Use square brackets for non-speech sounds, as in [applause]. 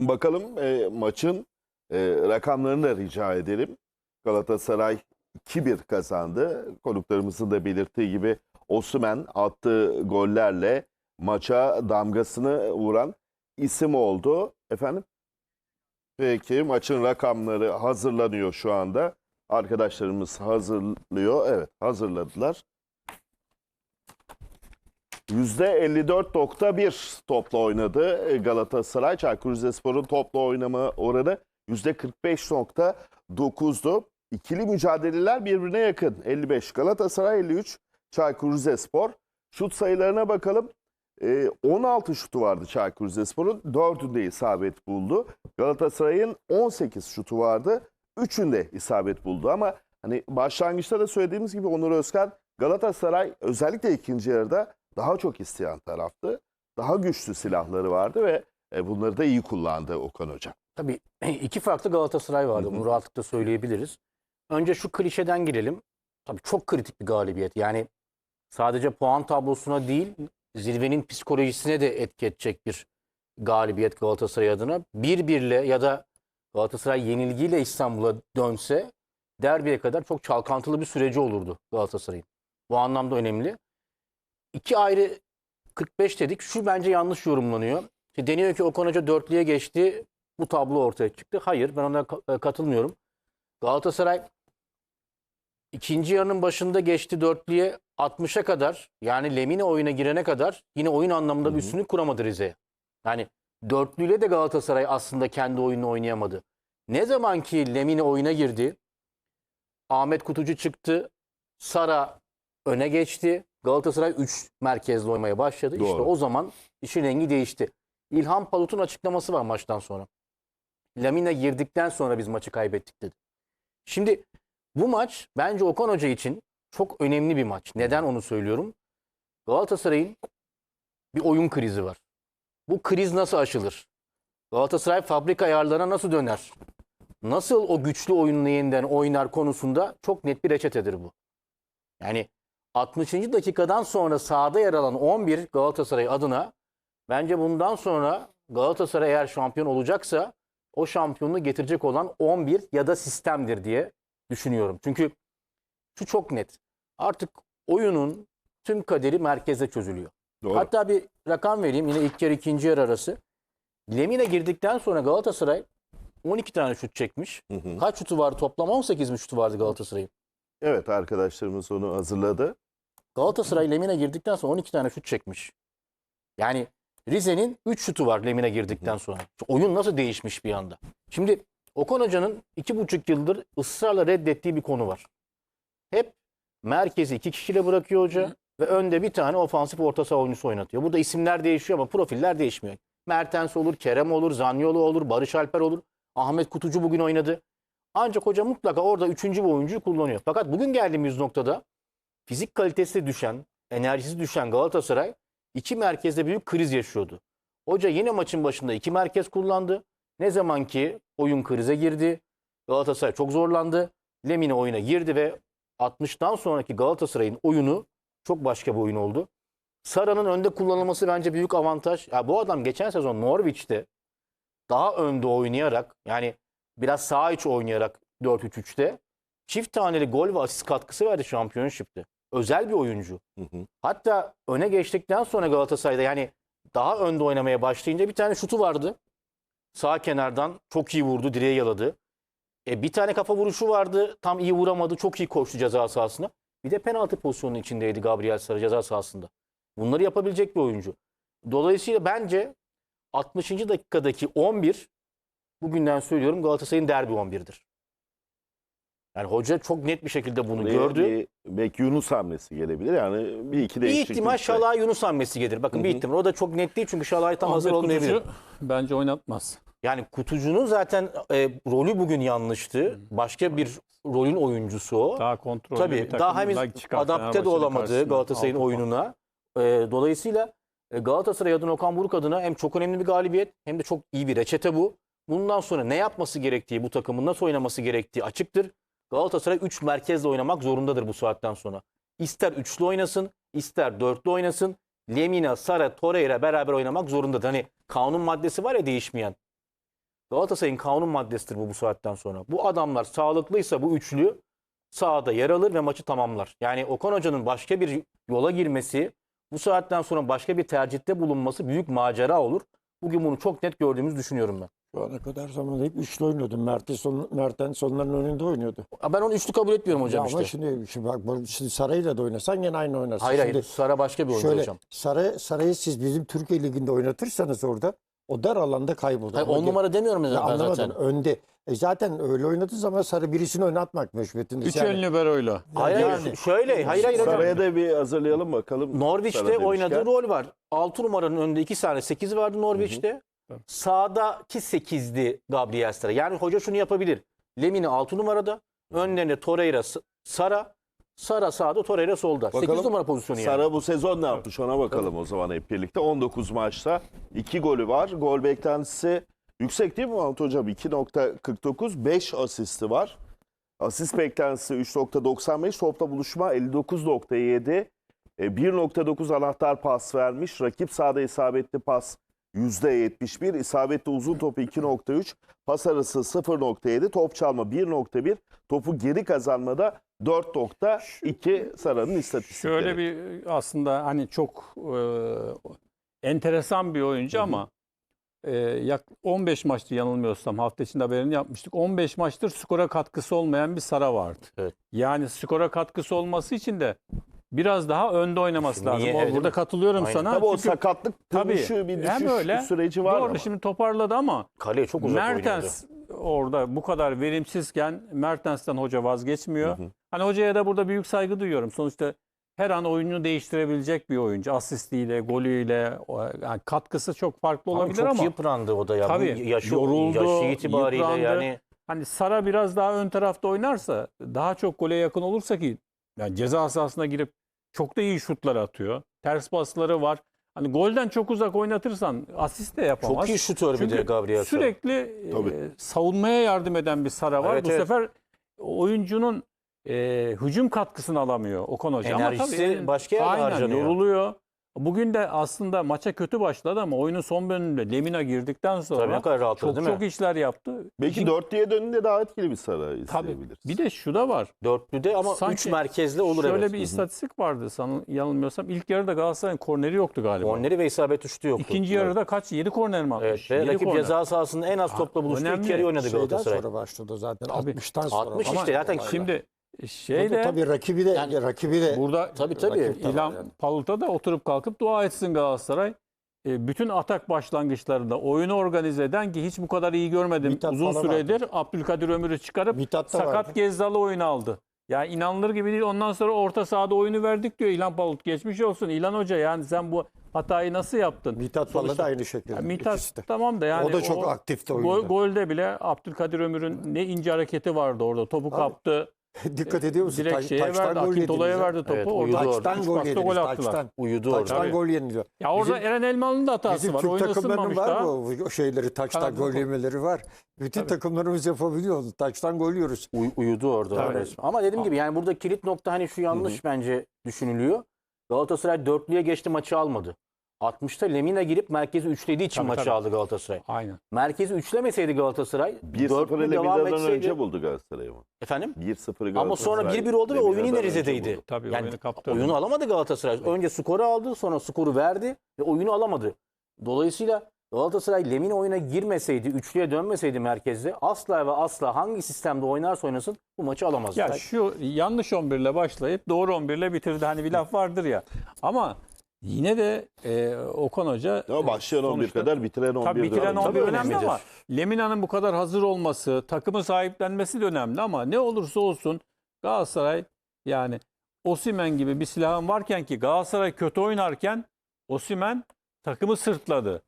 Bakalım e, maçın e, rakamlarını da rica edelim. Galatasaray 2-1 kazandı. Konuklarımızın da belirttiği gibi Osimhen attığı gollerle maça damgasını vuran isim oldu. Efendim? Peki maçın rakamları hazırlanıyor şu anda. Arkadaşlarımız hazırlıyor. Evet hazırladılar. %54.1 topla oynadı Galatasaray. Çaykur Rizespor'un topla oynama oranı %45.9'du. İkili mücadeleler birbirine yakın. 55 Galatasaray, 53 Çaykur Rizespor. Şut sayılarına bakalım. Ee, 16 şutu vardı Çaykur Rizespor'un. 4'ünde isabet buldu. Galatasaray'ın 18 şutu vardı. 3'ünde isabet buldu ama hani başlangıçta da söylediğimiz gibi Onur Özkan Galatasaray özellikle ikinci yarıda daha çok isteyen taraftı. Daha güçlü silahları vardı ve e, bunları da iyi kullandı Okan Hoca. Tabii [clears throat] iki farklı Galatasaray vardı. Bunu rahatlıkla söyleyebiliriz. Önce şu klişeden girelim. Tabii çok kritik bir galibiyet. Yani sadece puan tablosuna değil, zirvenin psikolojisine de etki edecek bir galibiyet Galatasaray adına. Bir birle ya da Galatasaray yenilgiyle İstanbul'a dönse derbiye kadar çok çalkantılı bir süreci olurdu Galatasaray'ın. Bu anlamda önemli. İki ayrı 45 dedik. Şu bence yanlış yorumlanıyor. İşte deniyor ki Okan Hoca dörtlüye geçti. Bu tablo ortaya çıktı. Hayır ben ona e, katılmıyorum. Galatasaray ikinci yarının başında geçti dörtlüye 60'a kadar yani Lemine oyuna girene kadar yine oyun anlamında bir üstünlük kuramadı Rize'ye. Yani dörtlüyle de Galatasaray aslında kendi oyununu oynayamadı. Ne zaman ki Lemine oyuna girdi Ahmet Kutucu çıktı. Sara öne geçti. Galatasaray 3 merkezli oynamaya başladı. İşte Doğru. o zaman işin rengi değişti. İlhan Palut'un açıklaması var maçtan sonra. Lamine girdikten sonra biz maçı kaybettik dedi. Şimdi bu maç bence Okan Hoca için çok önemli bir maç. Neden onu söylüyorum? Galatasaray'ın bir oyun krizi var. Bu kriz nasıl aşılır? Galatasaray fabrika ayarlarına nasıl döner? Nasıl o güçlü oyununu yeniden oynar konusunda çok net bir reçetedir bu. Yani 60. dakikadan sonra sahada yer alan 11 Galatasaray adına bence bundan sonra Galatasaray eğer şampiyon olacaksa o şampiyonluğu getirecek olan 11 ya da sistemdir diye düşünüyorum. Çünkü şu çok net. Artık oyunun tüm kaderi merkeze çözülüyor. Doğru. Hatta bir rakam vereyim yine ilk yarı ikinci yarı arası. Lemine girdikten sonra Galatasaray 12 tane şut çekmiş. Hı hı. Kaç şutu vardı toplam? 18 mi şutu vardı Galatasaray'ın? Evet arkadaşlarımız onu hazırladı. Galatasaray Lemine girdikten sonra 12 tane şut çekmiş. Yani Rize'nin 3 şutu var Lemine girdikten sonra. Oyun nasıl değişmiş bir anda. Şimdi Okan Hoca'nın 2,5 yıldır ısrarla reddettiği bir konu var. Hep merkezi iki kişiyle bırakıyor hoca ve önde bir tane ofansif orta saha oyuncusu oynatıyor. Burada isimler değişiyor ama profiller değişmiyor. Mertens olur, Kerem olur, Zanyolu olur, Barış Alper olur. Ahmet Kutucu bugün oynadı. Ancak hoca mutlaka orada üçüncü bir oyuncuyu kullanıyor. Fakat bugün geldiğimiz noktada fizik kalitesi düşen, enerjisi düşen Galatasaray iki merkezde büyük kriz yaşıyordu. Hoca yine maçın başında iki merkez kullandı. Ne zaman ki oyun krize girdi, Galatasaray çok zorlandı. Lemine oyuna girdi ve 60'tan sonraki Galatasaray'ın oyunu çok başka bir oyun oldu. Sara'nın önde kullanılması bence büyük avantaj. Ya bu adam geçen sezon Norwich'te daha önde oynayarak yani biraz sağ iç oynayarak 4-3-3'te çift taneli gol ve asist katkısı verdi şampiyonşipte. Özel bir oyuncu. Hı hı. Hatta öne geçtikten sonra Galatasaray'da yani daha önde oynamaya başlayınca bir tane şutu vardı. Sağ kenardan çok iyi vurdu, direğe yaladı. E, bir tane kafa vuruşu vardı. Tam iyi vuramadı. Çok iyi koştu ceza sahasına. Bir de penaltı pozisyonunun içindeydi Gabriel Sara ceza sahasında. Bunları yapabilecek bir oyuncu. Dolayısıyla bence 60. dakikadaki 11 bugünden söylüyorum Galatasaray'ın derbi 11'dir. Yani hoca çok net bir şekilde bunu Buraya gördü. Bir, belki Yunus hamlesi gelebilir. Yani bir iki Bir değişiklik. ihtimal Şalay Yunus hamlesi gelir. Bakın bir ihtimal. O da çok net değil çünkü Şalay tam hazır Ahmet olmayabilir. Kutucu bence oynatmaz. Yani Kutucu'nun zaten e, rolü bugün yanlıştı. Başka bir rolün oyuncusu o. Daha kontrollü Tabii bir daha henüz çıkar adapte de Fenerbahçe'nin olamadı. Galatasaray'ın Altı puan. oyununa. E, dolayısıyla e, Galatasaray adına Okan Buruk adına hem çok önemli bir galibiyet hem de çok iyi bir reçete bu. Bundan sonra ne yapması gerektiği, bu takımın nasıl oynaması gerektiği açıktır. Galatasaray 3 merkezle oynamak zorundadır bu saatten sonra. İster üçlü oynasın, ister dörtlü oynasın. Lemina, Sara, Torreira beraber oynamak zorundadır. Hani kanun maddesi var ya değişmeyen. Galatasaray'ın kanun maddesidir bu bu saatten sonra. Bu adamlar sağlıklıysa bu üçlü sahada yer alır ve maçı tamamlar. Yani Okan Hoca'nın başka bir yola girmesi, bu saatten sonra başka bir tercihte bulunması büyük macera olur. Bugün bunu çok net gördüğümüzü düşünüyorum ben. Şu ana kadar zaman hep üçlü oynuyordum. Mertens, son, Mertens onların önünde oynuyordu. Ben onu üçlü kabul etmiyorum Ya hocam ama işte. şimdi, şimdi bak bu- şimdi Saray'la da oynasan gene aynı oynarsın. Hayır şimdi hayır. Sara başka bir oyuncu şöyle hocam. Saray, Saray'ı siz bizim Türkiye Ligi'nde oynatırsanız orada o dar alanda kaybolur. Hayır, Ama on numara demiyorum Ya ben anlamadım. zaten. Önde. E zaten öyle oynadığı zaman Sarı birisini oynatmak meşruiyetinde. Üç Yani- ön liberoyla. Hayır hayır. Yani- Şöyle. Hayır hayır hocam. Saraya da bir hazırlayalım bakalım. Norwich'te Sara demişken. oynadığı rol var. 6 numaranın önünde 2 tane 8 vardı Norwich'te. Sağdaki 8'di Gabriel Sara. Yani hoca şunu yapabilir. Lemini 6 numarada. Önlerinde Torreira, Sara. Sara sağda, Torreira solda. 8 Bakalım numara pozisyonu yani. Sara bu sezon ne yapmış ona bakalım o zaman hep birlikte. 19 maçta 2 golü var. Gol beklentisi yüksek değil mi Mahmut Hocam? 2.49, 5 asisti var. Asist beklentisi 3.95, topla buluşma 59.7. E, 1.9 anahtar pas vermiş. Rakip sahada isabetli pas %71. İsabetli uzun topu 2.3. Pas arası 0.7. Top çalma 1.1. Topu geri kazanmada 4.2 Sara'nın istatistikleri. Şöyle bir aslında hani çok e, enteresan bir oyuncu ama e, yak 15 maçtı yanılmıyorsam hafta içinde haberini yapmıştık. 15 maçtır skora katkısı olmayan bir Sara vardı. Evet. Yani skora katkısı olması için de biraz daha önde oynaması Şimdi lazım. niye? O- Evet, burada değil mi? katılıyorum Aynen. sana. Tabii o Çünkü- sakatlık Tabii. dönüşü bir Hem düşüş öyle, süreci var Doğru ama. şimdi toparladı ama Kaleye çok uzak oynuyordu. Mertens orada bu kadar verimsizken Mertens'ten hoca vazgeçmiyor. Hani hocaya da burada büyük saygı duyuyorum. Sonuçta her an oyunu değiştirebilecek bir oyuncu. Asistiyle, golüyle, o- yani katkısı çok farklı Abi olabilir çok ama yıprandı o da ya. Bu Tabii, yaşı, yoruldu, yaşı itibariyle yıprandı. yani hani Sara biraz daha ön tarafta oynarsa, daha çok gole yakın olursa ki yani ceza sahasına girip çok da iyi şutlar atıyor. Ters pasları var. Hani golden çok uzak oynatırsan asist de yapamaz. çok iyi şutör bir de Gabriel Sara. sürekli Tabii. e, savunmaya yardım eden bir Sara var. Evet, Bu evet. sefer oyuncunun e, hücum katkısını alamıyor Okan Hoca. Ama Enerjisi tabii, başka yerde aynen, harcanıyor. yoruluyor. Bugün de aslında maça kötü başladı ama oyunun son bölümünde Lemina girdikten Tabii sonra ne kadar rahatladı çok değil mi? çok işler yaptı. Belki Şimdi- dörtlüye dönünce daha etkili bir Sara Tabii. isteyebiliriz. Bir de şu da var. Dörtlüde ama Sanki üç merkezli olur Şöyle evet. bir istatistik vardı sanı yanılmıyorsam. İlk yarıda Galatasaray'ın korneri yoktu galiba. Korneri ve isabet uçtu yoktu. İkinci Evet. yarıda kaç? 7 korner mi Evet, atmış? ve Yedi rakip korner. ceza sahasında en az topla buluştu. önemli. İki yarı oynadı Şeyden Galatasaray. sonra başladı zaten. Tabii. 60'tan sonra. 60 Ama işte zaten olaylar. Şimdi Burada şey de tabii rakibi de Yani- rakibi de burada Tabii tabii. Rakip de var İlhan yani. Palut'a da oturup kalkıp dua etsin Galatasaray. E, bütün atak başlangıçlarında oyunu organize eden ki hiç bu kadar iyi görmedim Mithat uzun falan süredir. Abdülkadir Ömür'ü çıkarıp Mithat da sakat vardı. Gezzal'ı oyuna aldı. Yani inanılır gibi değil. Ondan sonra orta sahada oyunu verdik diyor İlhan Palut. Geçmiş olsun İlhan Hoca yani sen bu hatayı nasıl yaptın? Mithat Sonuçta- da aynı şekilde. Ya ikisi Mithat de. tamam da yani o da çok aktifti Gol, oyunda. golde bile Abdülkadir Ömür'ün ne ince hareketi vardı orada. Topu kaptı. [laughs] Dikkat ediyor musun? Direkt şeye verdi. gol Akintola'ya verdi topu. Evet, orada uyudu orada. Taçtan gol yediniz. gol attılar. Taçtan. Uyudu orada. Taçtan gol yeniliyor. Ya orada Bizim- Eren Elmalı'nın da hatası Bizim var. Türk Oyun takımlarının var o şeyleri taçtan gol yemeleri var. Bütün Tabii. takımlarımız yapabiliyor. Taçtan gol yiyoruz. Uy- uyudu orada. Ama dediğim gibi yani burada kilit nokta hani şu yanlış bence düşünülüyor. Galatasaray dörtlüye geçti maçı almadı. 60'ta Lemina girip merkezi üçlediği için Tabii, maçı tabii. aldı Galatasaray. Aynen. Merkezi üçlemeseydi Galatasaray 1-0 dörtlü devam Lemina'dan etseydi. önce buldu Galatasaray ama. Efendim? 1-0 Galatasaray. Ama sonra 1-1 oldu ve oyunu yine önce Rize'deydi. buldu. Tabii Yani oyunu kaptı. Oyunu alamadı Galatasaray. Önce skoru aldı, sonra skoru verdi ve oyunu alamadı. Dolayısıyla Galatasaray Lemina oyuna girmeseydi, üçlüye dönmeseydi merkezde asla ve asla hangi sistemde oynarsa oynasın bu maçı alamazdı. Ya şu yanlış 11 ile başlayıp doğru 11 ile bitirdi. Hani bir laf vardır ya. Ama yine de e, Okan Hoca Ama başlayan 11 sonuçta- kadar bitiren 11 Tabii bitiren de var. 11 Tabii önemli önemlidir. ama Lemina'nın bu kadar hazır olması, takımı sahiplenmesi de önemli ama ne olursa olsun Galatasaray yani Osimen gibi bir silahın varken ki Galatasaray kötü oynarken Osimen takımı sırtladı.